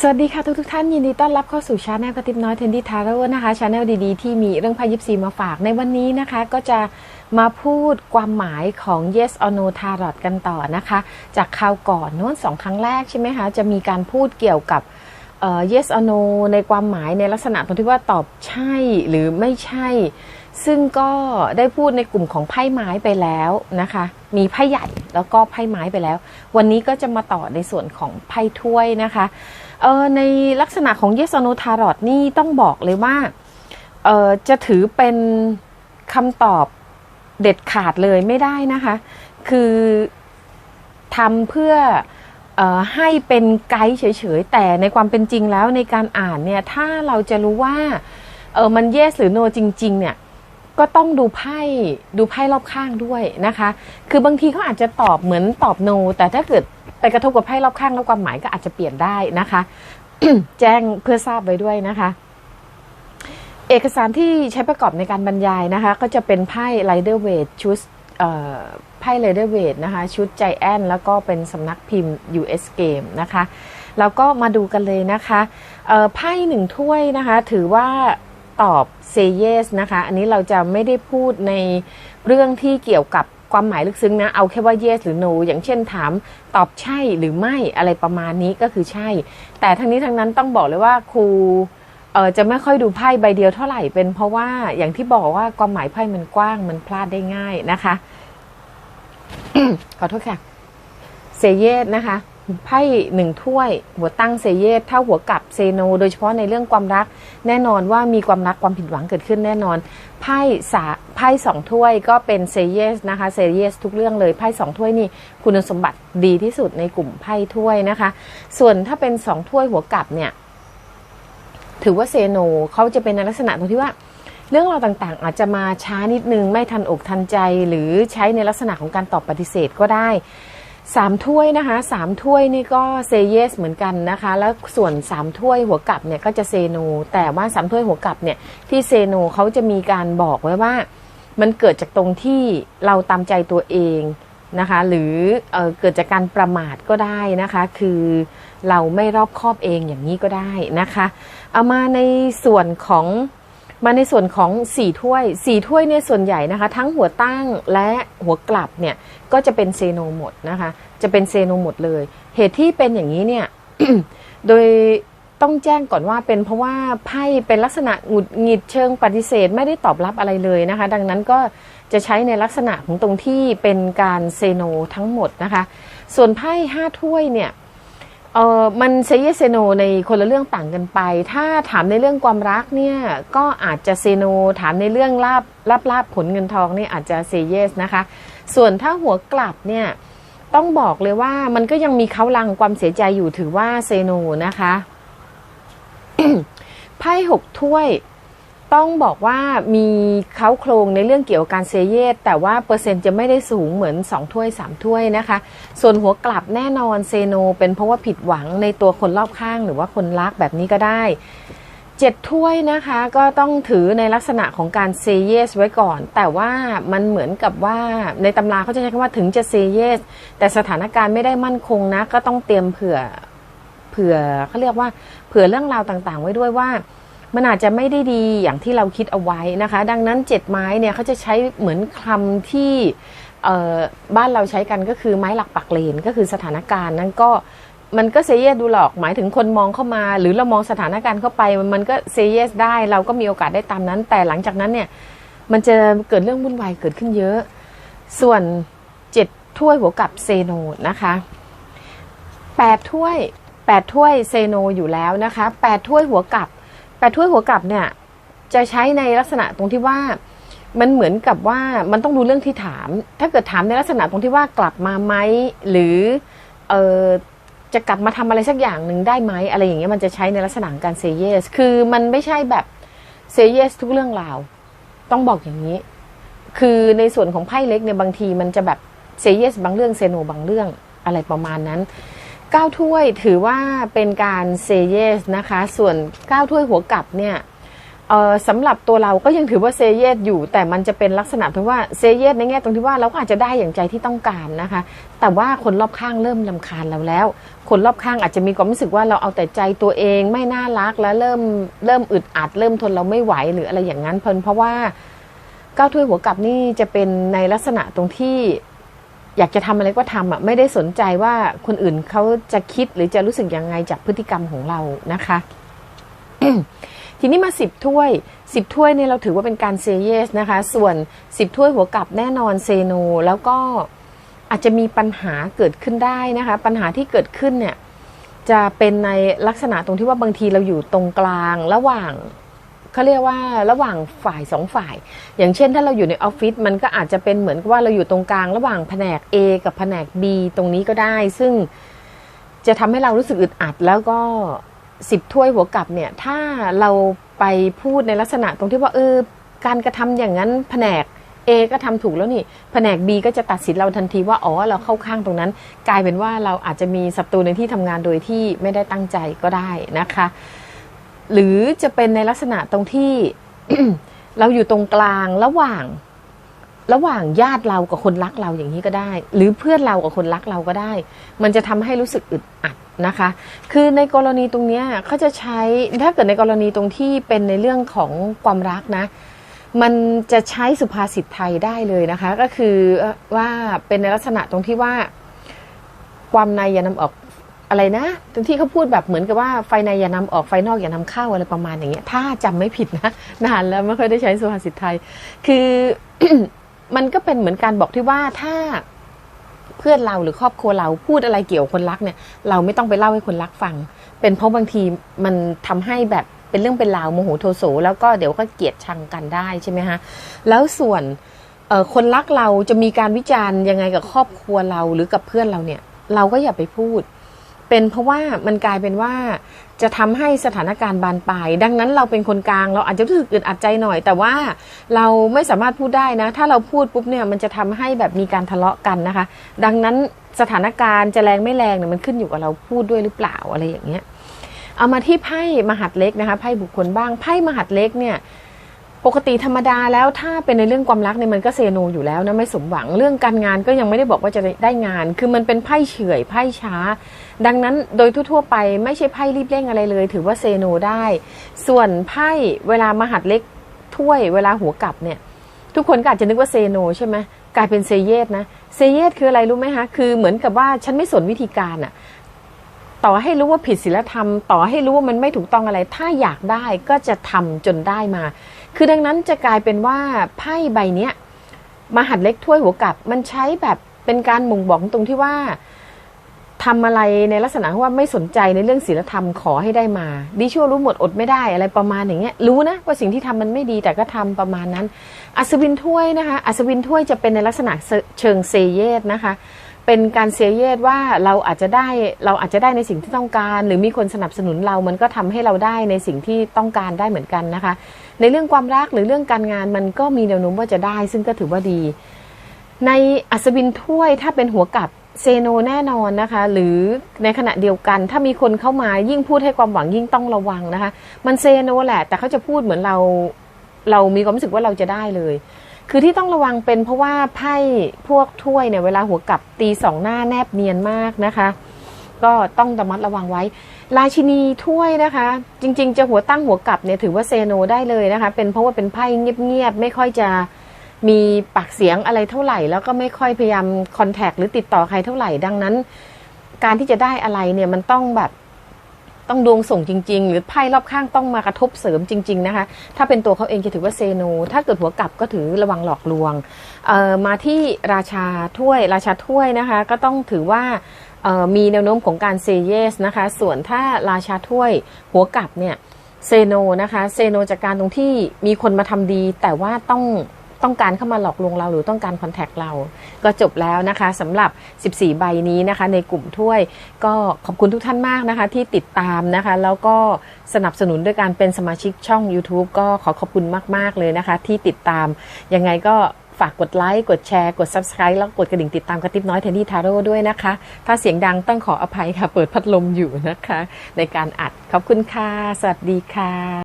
สวัสดีค่ะทุกทุกๆท่านยินดีต้อนรับเข้าสู่ชาแนลกระติบน้อยเทนดี้ทาโร่นะคะชาแนลดีๆ ที่มีเรื่องพายิปซีมาฝากในวันนี้นะคะ ก็จะมาพูดความหมายของ yes or no tarot กันต่อนะคะ จากคราวก่อนโน้นสองครั้งแรกใช่ไหมคะ จะมีการพูดเกี่ยวกับ yes or no ในความหมายในลักษณะตรงที่ว่าตอบใช่หรือไม่ใช่ ซึ่งก็ได้พูดในกลุ่มของไพ่ไม้ไปแล้วนะคะ มีไพ่ใหญ่แล้วก็ไพ่ไม้ไปแล้ว วันนี้ก็จะมาต่อในส่วนของไพ่ถ้วยนะคะ เออในลักษณะของเยสโนทารอตนี่ต้องบอกเลยว่าเออจะถือเป็นคำตอบเด็ดขาดเลยไม่ได้นะคะ คือทำเพื่อออให้เป็นไกด์เฉยๆ แต่ในความเป็นจริงแล้วในการอ่านเนี่ย ถ้าเราจะรู้ว่าเออมัน yes หรือ no จริง ๆ เนี่ยก็ต้องดูไพ่ดูไพ่รอบข้างด้วยนะคะ คือบางทีเขาอาจจะตอบเหมือนตอบ no แต่ถ้าเกิด ไปกระทบกับไพ่รอบข้างแล้วความหมายก็อาจจะเปลี่ยนได้นะคะ แจ้งเพื่อทราบไว้ด้วยนะคะ เอกสารที่ใช้ประกอบในการบรรยายนะคะ ก็จะเป็นไพ่ Rider Waite ชุดไพ่ Rider Waite นะคะ ชุด Giant แล้วก็เป็นสำนักพิมพ์ US Game นะคะแล้วก็มาดูกันเลยนะคะไพ่หนึ่งถ้วยนะคะ ถือว่าตอบ say yes นะคะ อันนี้เราจะไม่ได้พูดในเรื่องที่เกี่ยวกับ ความหมายลึกซึ้งนะ เอาแค่ว่า yes หรือ no อย่างเช่นถามตอบใช่หรือไม่อะไรประมาณนี้ก็คือใช่ แต่ทั้งนี้ทั้งนั้นต้องบอกเลยว่าครูเออจะไม่ค่อยดูไพ่ใบเดียวเท่าไหร่เป็นเพราะว่าอย่างที่บอกว่าความหมายไพ่มันกว้างมันพลาดได้ง่ายนะคะ ขอโทษค่ะเซเยสนะคะ ไพ่หนึ่งถ้วย หัวตั้งเซเยสเท่าหัวกลับเซโน โดยเฉพาะในเรื่องความรัก แน่นอนว่ามีความรักความผิดหวังเกิดขึ้นแน่นอนไพ่สาไพ่สองถ้วยก็เป็นเซเยสนะคะเซเยสทุกเรื่องเลยไพ่สองถ้วยนี่คุณสมบัติดีที่สุดในกลุ่มไพ่ถ้วยนะคะ ส่วนถ้าเป็นสองถ้วยหัวกลับเนี่ยถือว่าเซโนเขาจะเป็นในลักษณะตรงที่ว่าเรื่องราวต่างๆ อาจจะมาช้านิดนึงไม่ทันอกทันใจ หรือใช้ในลักษณะของการตอบปฏิเสธก็ได้ สามถ้วยนะคะสามถ้วยนี่ก็เซเยสเหมือนกันนะคะ แล้วส่วนสามถ้วยหัวกลับเนี่ยก็จะเซโนแต่ว่าสามถ้วยหัวกลับเนี่ยที่เซโนเขาจะมีการบอกไว้ว่า มันเกิดจากตรงที่เราตามใจตัวเองนะคะ หรือเออเกิดจากการประมาทก็ได้นะคะ คือเราไม่รอบคอบเองอย่างนี้ก็ได้นะคะ เอามาในส่วนของ มาในส่วนของสี่ถ้วยสี่ถ้วยในส่วนใหญ่นะคะ ทั้งหัวตั้งและหัวกลับเนี่ยก็จะเป็นเซโนหมดนะคะ จะเป็นเซโนหมดเลย เหตุที่เป็นอย่างนี้เนี่ย โดยต้องแจ้งก่อนว่าเป็นเพราะว่าไพ่เป็นลักษณะหงุดหงิดเชิงปฏิเสธไม่ได้ตอบรับอะไรเลยนะคะ ดังนั้นก็จะใช้ในลักษณะของตรงที่เป็นการเซโนทั้งหมดนะคะ ส่วนไพ่ห้าถ้วยเนี่ย เออมันเซเยเซโนในคนละเรื่องต่างกันไป ถ้าถามในเรื่องความรักเนี่ยก็อาจจะเซโน ถามในเรื่องลาบลาบลาบผลเงินทองนี่อาจจะเซเยสนะคะ ส่วนถ้าหัวกลับเนี่ยต้องบอกเลยว่ามันก็ยังมีเขาลังความเสียใจอยู่ถือว่าเซโนนะคะไพ่หกถ้วย ต้องบอกว่ามีเขาโครงในเรื่องเกี่ยวกับการเซเยสแต่ว่าเปอร์เซ็นต์จะไม่ได้สูงเหมือน 2 ถ้วย 3 ถ้วยนะคะ ส่วนหัวกลับแน่นอนเซโน เป็นเพราะว่าผิดหวังในตัวคนรอบข้างหรือว่าคนรักแบบนี้ก็ได้เจ็ดถ้วยนะคะก็ต้องถือในลักษณะของการเซเยสไว้ก่อน แต่ว่ามันเหมือนกับว่าในตำราเขาจะใช้คำว่าถึงจะเซเยสแต่สถานการณ์ไม่ได้มั่นคงนะ ก็ต้องเตรียมเผื่อเผื่อเขาเรียกว่าเผื่อเรื่องราวต่างๆ ไว้ด้วยว่า มันอาจจะไม่ได้ดีอย่างที่เราคิดเอาไว้นะคะ ดังนั้นเจ็ดไม้เนี่ยเขาจะใช้เหมือนคำที่บ้านเราใช้กันก็คือไม้หลักปักเลนก็คือสถานการณ์นั้นก็มันก็เซเยสดูหรอกหมายถึงคนมองเข้ามา หรือเรามองสถานการณ์เข้าไปมันก็เซเยสได้เราก็มีโอกาสได้ตามนั้น แต่หลังจากนั้นเนี่ยมันจะเกิดเรื่องวุ่นวายเกิดขึ้นเยอะ ส่วนเจ็ดถ้วยหัวกับเซโนนะคะแปดถ้วยแปดถ้วยเซโนอยู่แล้วนะคะแปดถ้วยหัวกับ แปดถ้วยหัวกลับเนี่ย จะใช้ในลักษณะตรงที่ว่ามันเหมือนกับว่ามันต้องดูเรื่องที่ถาม ถ้าเกิดถามในลักษณะตรงที่ว่ากลับมาไหมหรือเออจะกลับมาทำอะไรสักอย่างหนึ่งได้ไหมอะไรอย่างเงี้ยมันจะใช้ในลักษณะการเซเยสคือมันไม่ใช่แบบเซเยสทุกเรื่องราว ต้องบอกอย่างนี้ คือในส่วนของไพ่เล็กเนี่ยบางทีมันจะแบบเซเยสบางเรื่องเซโนบางเรื่องอะไรประมาณนั้น เก้าถ้วยถือว่าเป็นการเซเยสนะคะ ส่วนเก้าถ้วยหัวกลับเนี่ยสำหรับตัวเราก็ยังถือว่าเซเยสอยู่ แต่มันจะเป็นลักษณะที่ว่าเซเยสในแง่ตรงที่ว่าเราก็อาจจะได้อย่างใจที่ต้องการนะคะ แต่ว่าคนรอบข้างเริ่มลำคาญเราแล้ว คนรอบข้างอาจจะมีความรู้สึกว่าเราเอาแต่ใจตัวเองไม่น่ารักแล้วเริ่มเริ่มอึดอัด เริ่มทนเราไม่ไหวหรืออะไรอย่างนั้นเพลินเพราะว่าก้าถ้วยหัวกลับนี่จะเป็นในลักษณะตรงที่ อยากจะทำอะไรก็ทำอะไม่ได้สนใจว่าคนอื่นเขาจะคิดหรือจะรู้สึกยังไงจากพฤติกรรมของเรานะคะ ทีนี้มาสิบถ้วยสิบถ้วยเนี่ยเราถือว่าเป็นการเซเยสนะคะ ส่วนสิบถ้วยหัวกลับแน่นอนเซโน แล้วก็อาจจะมีปัญหาเกิดขึ้นได้นะคะ ปัญหาที่เกิดขึ้นเนี่ยจะเป็นในลักษณะตรงที่ว่าบางทีเราอยู่ตรงกลางระหว่าง เขาเรียกว่าระหว่างฝ่ายสองฝ่าย อย่างเช่น ถ้าเราอยู่ในออฟฟิศมันก็อาจจะเป็นเหมือนกับว่าเราอยู่ตรงกลางระหว่างแผนก A กับแผนก B ตรงนี้ก็ได้ ซึ่งจะทำให้เรารู้สึกอึดอัด แล้วก็สิบถ้วยหัวกลับเนี่ย ถ้าเราไปพูดในลักษณะตรงที่ว่าเออ การกระทำอย่างนั้นแผนก A ก็ทำถูกแล้วนี่ แผนก B ก็จะตัดสินเราทันทีว่าอ๋อเราเข้าข้างตรงนั้น กลายเป็นว่าเราอาจจะมีศัตรูในที่ทำงานโดยที่ไม่ได้ตั้งใจก็ได้นะคะ หรือจะเป็นในลักษณะตรงที่เราอยู่ตรงกลางระหว่าง ระหว่างญาติเรากับคนรักเราอย่างนี้ก็ได้ หรือเพื่อนเรากับคนรักเราก็ได้ มันจะทำให้รู้สึกอึดอัดนะคะ คือในกรณีตรงนี้เขาจะใช้ถ้าเกิดในกรณีตรงที่เป็นในเรื่องของความรักนะ มันจะใช้สุภาษิตไทยได้เลยนะคะ ก็คือว่าเป็นในลักษณะตรงที่ว่า ความในอย่านำออก อะไรนะตรงที่เขาพูดแบบเหมือนกับว่าไฟในอย่านำออกไฟนอกอย่านำเข้าอะไรประมาณอย่างเงี้ย ถ้าจำไม่ผิดนะ นานแล้วไม่ค่อยได้ใช้สุภาษิตไทย คือมันก็เป็นเหมือนการบอกที่ว่าถ้าเพื่อนเราหรือครอบครัวเราพูดอะไรเกี่ยวกับคนรักเนี่ย เราไม่ต้องไปเล่าให้คนรักฟัง เป็นเพราะบางทีมันทำให้แบบเป็นเรื่องเป็นราวโมโหโทโสแล้วก็เดี๋ยวก็เกลียดชังกันได้ใช่ไหมฮะแล้วส่วนคนรักเราจะมีการวิจารณ์ยังไงกับครอบครัวเราหรือกับเพื่อนเราเนี่ย เราก็อย่าไปพูด เป็นเพราะว่ามันกลายเป็นว่าจะทำให้สถานการณ์บานปลาย ดังนั้นเราเป็นคนกลางเราอาจจะรู้สึกอึดอัดใจหน่อย แต่ว่าเราไม่สามารถพูดได้นะ ถ้าเราพูดปุ๊บเนี่ยมันจะทำให้แบบมีการทะเลาะกันนะคะ ดังนั้นสถานการณ์จะแรงไม่แรงเนี่ยมันขึ้นอยู่กับเราพูดด้วยหรือเปล่าอะไรอย่างเงี้ยเอามาที่ไพ่มหัดเล็กนะคะไพ่บุคคลบ้างไพ่มหัดเล็กเนี่ย ปกติธรรมดาแล้วถ้าเป็นในเรื่องความรักเนี่ยมันก็เซโนอยู่แล้วนะไม่สมหวังเรื่องการงานก็ยังไม่ได้บอกว่าจะได้งาน คือมันเป็นไพ่เฉื่อยไพ่ช้า ดังนั้นโดยทั่วๆไปไม่ใช่ไพ่รีบเร่งอะไรเลย ถือว่าเซโนได้ ส่วนไพ่เวลามหัดเล็กถ้วยเวลาหัวกลับเนี่ยทุกคนก็อาจจะนึกว่าเซโนใช่ไหมกลายเป็นเซเยสนะเซเยสคืออะไรรู้ไหมคะคือเหมือนกับว่าฉันไม่สนวิธีการอะต่อให้รู้ว่าผิดศีลธรรม ต่อให้รู้ว่ามันไม่ถูกต้องอะไร ถ้าอยากได้ก็จะทำจนได้มา คือดังนั้นจะกลายเป็นว่าไพ่ใบเนี้ยมหัดเล็กถ้วยหัวกลับ มันใช้แบบเป็นการบ่งบอกตรงที่ว่าทำอะไรในลักษณะว่าไม่สนใจในเรื่องศีลธรรมขอให้ได้มาดิชั่วรู้หมดอดไม่ได้อะไรประมาณอย่างเงี้ยรู้นะว่าสิ่งที่ทำมันไม่ดีแต่ก็ทำประมาณนั้น อัศวินถ้วยนะคะ อัศวินถ้วยจะเป็นในลักษณะเชิงเซเยสนะคะ เป็นการเสียเยสว่าเราอาจจะได้เราอาจจะได้ในสิ่งที่ต้องการ หรือมีคนสนับสนุนเรา มันก็ทำให้เราได้ในสิ่งที่ต้องการได้เหมือนกันนะคะ ในเรื่องความรักหรือเรื่องการงานมันก็มีแนวโน้มว่าจะได้ ซึ่งก็ถือว่าดี ในอัศวินถ้วยถ้าเป็นหัวกับเซโนแน่นอนนะคะ หรือในขณะเดียวกันถ้ามีคนเข้ามายิ่งพูดให้ความหวังยิ่งต้องระวังนะคะ มันเซโนแหละ แต่เขาจะพูดเหมือนเรา เรามีความรู้สึกว่าเราจะได้เลย คือที่ต้องระวังเป็นเพราะว่าไพ่พวกถ้วยเนี่ยเวลาหัวกลับตีสองหน้าแนบเนียนมากนะคะ ก็ต้องระมัดระวังไว้ ราชินีถ้วยนะคะ จริง ๆ จะหัวตั้งหัวกลับเนี่ยถือว่าเซโนได้เลยนะคะ เป็นเพราะว่าเป็นไพ่เงียบๆไม่ค่อยจะมีปากเสียงอะไรเท่าไหร่ แล้วก็ไม่ค่อยพยายามคอนแทคหรือติดต่อใครเท่าไหร่ดังนั้น การที่จะได้อะไรเนี่ยมันต้องแบบ ต้องดวงส่งจริง ๆ หรือไพ่รอบข้างต้องมากระทบเสริมจริง ๆ นะคะ ถ้าเป็นตัวเขาเองจะถือว่าเซโน ถ้าเกิดหัวกลับก็ถือระวังหลอกลวง มาที่ราชาถ้วยราชาถ้วยนะคะ ก็ต้องถือว่ามีแนวโน้มของการเซเยสนะคะ ส่วนถ้าราชาถ้วยหัวกลับเนี่ยเซโนนะคะเซโนจากการตรงที่มีคนมาทำดี แต่ว่าต้อง ต้องการเข้ามาหลอกลวงเราหรือต้องการคอนแทคเรา ก็จบแล้วนะคะสำหรับ 14 ใบนี้นะคะ ในกลุ่มถ้วย ก็ขอบคุณทุกท่านมากนะคะ ที่ติดตามนะคะ แล้วก็สนับสนุนด้วยการเป็นสมาชิกช่อง YouTube ก็ขอขอบคุณมาก ๆ เลยนะคะ ที่ติดตาม ยังไงก็ฝากกดไลค์ กดแชร์ กด Subscribe แล้วกดกระดิ่งติดตามกระติบน้อยเทนนี่ทาโร่ด้วยนะคะ ถ้าเสียงดังต้องขออภัยค่ะ เปิดพัดลมอยู่นะคะ ในการอัด ขอบคุณค่ะ สวัสดีค่ะ